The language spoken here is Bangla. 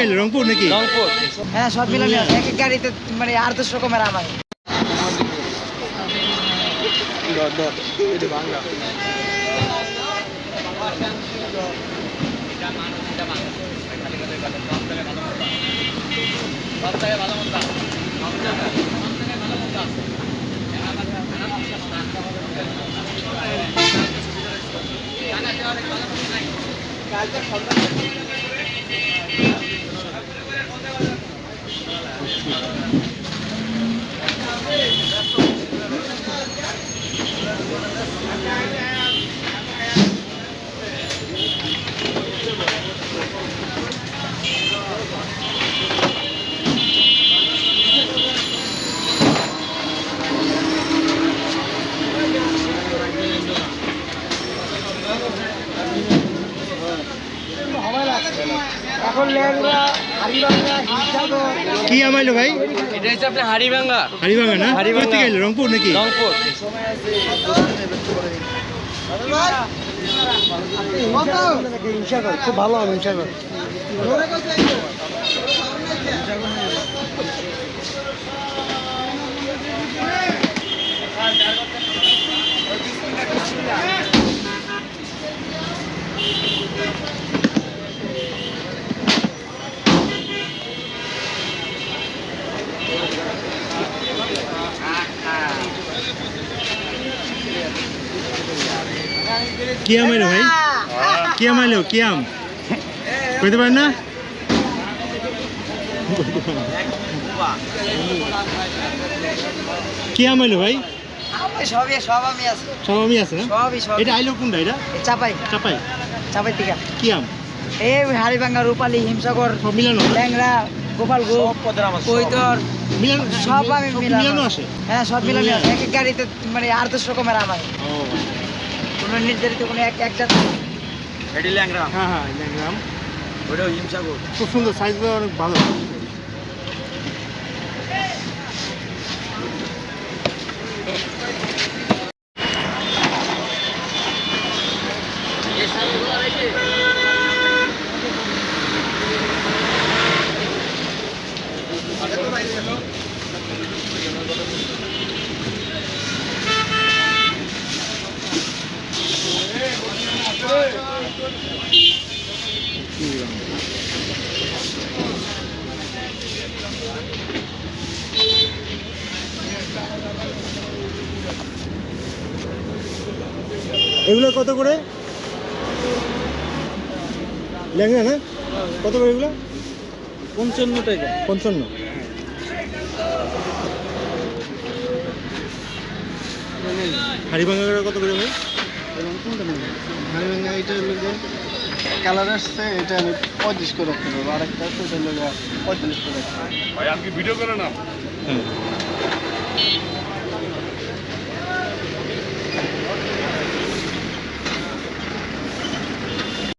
গেলে রংপুর নাকি? রংপুর। হ্যাঁ সব মিলানো। এক এক গাড়িতে মানে আট দশ রকমের আম আছে। এখন লেংরা কি আম আইলো ভাই? এটা হচ্ছে আপনার হাড়িভাঙ্গা। হাড়িভাঙ্গা না? হাড়িভাঙ্গা। কোথা রংপুর নাকি? রংপুর। খুব ভালো হবে হিমসাগর কি আম ভাই? কি আম কি আম কইতে পারেন না? কি আম ভাই? সবই সব আমি আছে। সব আমি আছে না? সবই সব এটা আইলো কোনটা এটা? চাপাই। চাপাই? চাপাই টিকা। কি আম এই হাড়িভাঙ্গা রূপালী হিমসাগর মিলানো? ল্যাংরা গোপাল গো কৈতর মিলানো সব আমি মিলানো আসে হ্যাঁ সব মিলানো। আছে। এক এক গাড়িতে মানে দশ রকমের আম আছে কোনো নির্ধারিত কোনো এক একটা এটি ল্যাংরা হ্যাঁ হ্যাঁ ল্যাংরাম ওটাও হিমসাগর। খুব সুন্দর সাইজগুলো অনেক ভালো। এগুলো কত করে? ল্যাংড়া না কত করে এগুলো? পঞ্চান্ন টাকা। পঞ্চান্ন। হাড়ি ভাঙা কত করে ভাই? হারিভাঙ্গা এটা হলো যে কালার আসছে এটা আমি পঁয়ত্রিশ করে রাখতে পারব। আরেকটা আছে এটা পঁয়তাল্লিশ করে রাখতে পারব। হ্যাঁ।